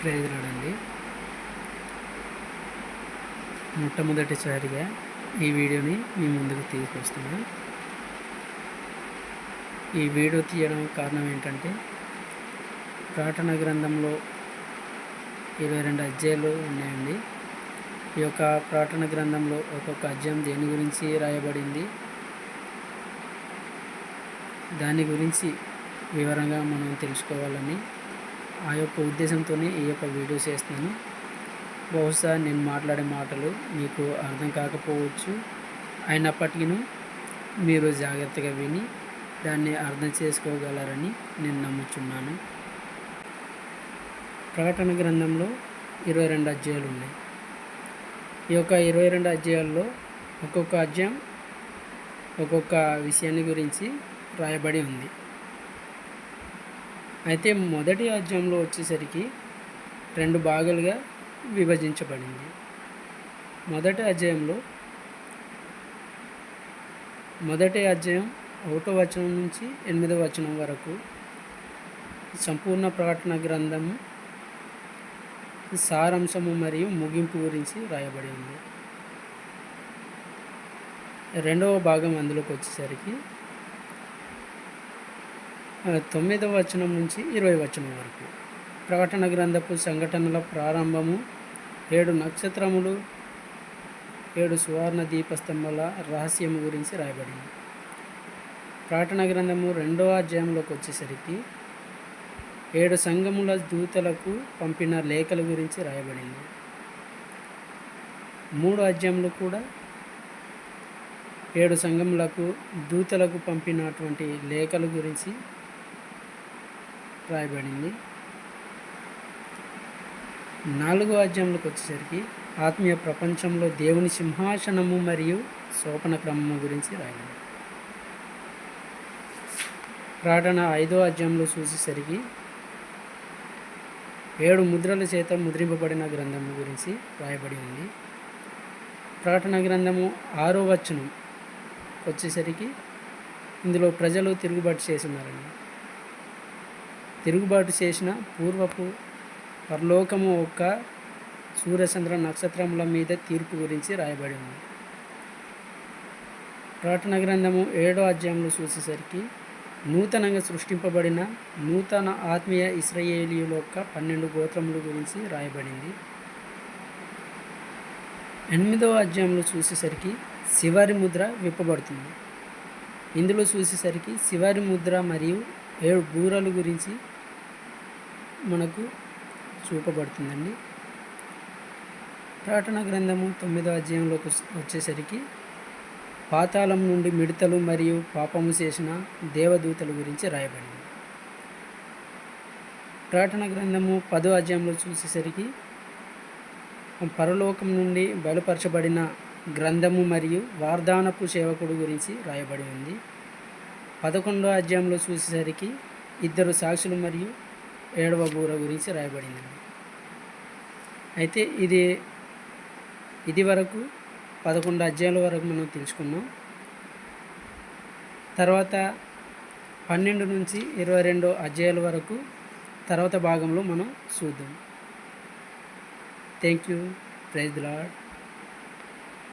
ప్రయోజనాలండి మొట్టమొదటిసారిగా ఈ వీడియోని మీ ముందుకు తీసుకొస్తున్నాను. ఈ వీడియో తీయడం కారణం ఏంటంటే ప్రాటన గ్రంథంలో ఇరవై రెండు అధ్యాయాలు ఉన్నాయండి. ఈ యొక్క ప్రాటన గ్రంథంలో ఒక్కొక్క అధ్యాయం దేని గురించి రాయబడింది దాని గురించి వివరంగా మనం తెలుసుకోవాలని ఆ యొక్క ఉద్దేశంతోనే ఈ యొక్క వీడియో చేస్తున్నాను. బహుశా నేను మాట్లాడే మాటలు మీకు అర్థం కాకపోవచ్చు. అయినప్పటికీ మీరు జాగ్రత్తగా విని దాన్ని అర్థం చేసుకోగలరని నేను నమ్ముచున్నాను. ప్రకటన గ్రంథంలో ఇరవై రెండు అధ్యాయాలు ఉన్నాయి. ఈ యొక్క ఇరవై రెండు అధ్యాయాల్లో ఒక్కొక్క అధ్యాయం ఒక్కొక్క విషయాన్ని గురించి రాయబడి ఉంది. అయితే మొదటి అధ్యాయంలో వచ్చేసరికి రెండు భాగాలుగా విభజించబడింది. మొదటి అధ్యాయంలో మొదటి అధ్యాయం ఒకటో వచనం నుంచి ఎనిమిదో వచనం వరకు సంపూర్ణ ప్రకటన గ్రంథము సారాంశము మరియు ముగింపు గురించి రాయబడి ఉంది. రెండవ భాగం అందులోకి వచ్చేసరికి తొమ్మిదవ వచనం నుంచి ఇరవై వచనం వరకు. ప్రకటన గ్రంథపు సంఘటనల ప్రారంభము ఏడు నక్షత్రములు ఏడు సువర్ణ దీపస్తంభాల రహస్యము గురించి రాయబడింది. ప్రకటన గ్రంథము రెండవ అధ్యాయంలోకి వచ్చేసరికి ఏడు సంఘముల దూతలకు పంపిన లేఖల గురించి రాయబడింది. మూడు అధ్యాయంలో కూడా ఏడు సంఘములకు దూతలకు పంపినటువంటి లేఖల గురించి రాయబడింది నాలుగో అధ్యాయంలోకి వచ్చేసరికి ఆత్మీయ ప్రపంచంలో దేవుని సింహాసనము మరియు సోపన క్రమము గురించి రాయబడింది. ప్రాటన ఐదో అధ్యాయంలో చూసేసరికి ఏడు ముద్రల చేత ముద్రింపబడిన గ్రంథము గురించి రాయబడి ఉంది. ప్రకటన గ్రంథము ఆరో వచనం వచ్చేసరికి ఇందులో ప్రజలు తిరుగుబాటు చేస్తున్నారండి. తిరుగుబాటు చేసిన పూర్వపు పరలోకము ఒక్క సూర్యచంద్ర నక్షత్రముల మీద తీర్పు గురించి రాయబడి ఉంది. ప్రకటన గ్రంథము ఏడో అధ్యాయంలో చూసేసరికి నూతనంగా సృష్టింపబడిన నూతన ఆత్మీయ ఇస్రయేలీయుల యొక్క పన్నెండు గోత్రముల గురించి రాయబడింది. ఎనిమిదవ అధ్యాయంలో చూసేసరికి శివారి ముద్ర విప్పబడుతుంది. ఇందులో చూసేసరికి శివారి ముద్ర మరియు ఏడు బూరలు గురించి మనకు చూపబడుతుందండి. ప్రకటన గ్రంథము తొమ్మిదో అధ్యాయంలోకి వచ్చేసరికి పాతాళం నుండి మిడతలు మరియు పాపము చేసిన దేవదూతల గురించి రాయబడింది. ప్రకటన గ్రంథము పదో అధ్యాయంలో చూసేసరికి పరలోకం నుండి బయలుపరచబడిన గ్రంథము మరియు వార్ధానపు సేవకుడు గురించి రాయబడి ఉంది. పదకొండో అధ్యాయంలో చూసేసరికి ఇద్దరు సాక్షులు మరియు ఏడవ బూర గురించి రాయబడింది. అయితే ఇది ఇది వరకు పదకొండు అధ్యాయాల వరకు మనం తెలుసుకున్నాం. తర్వాత పన్నెండు నుంచి ఇరవై రెండు అధ్యాయాల వరకు తర్వాత భాగంలో మనం చూద్దాం. Thank you praise lord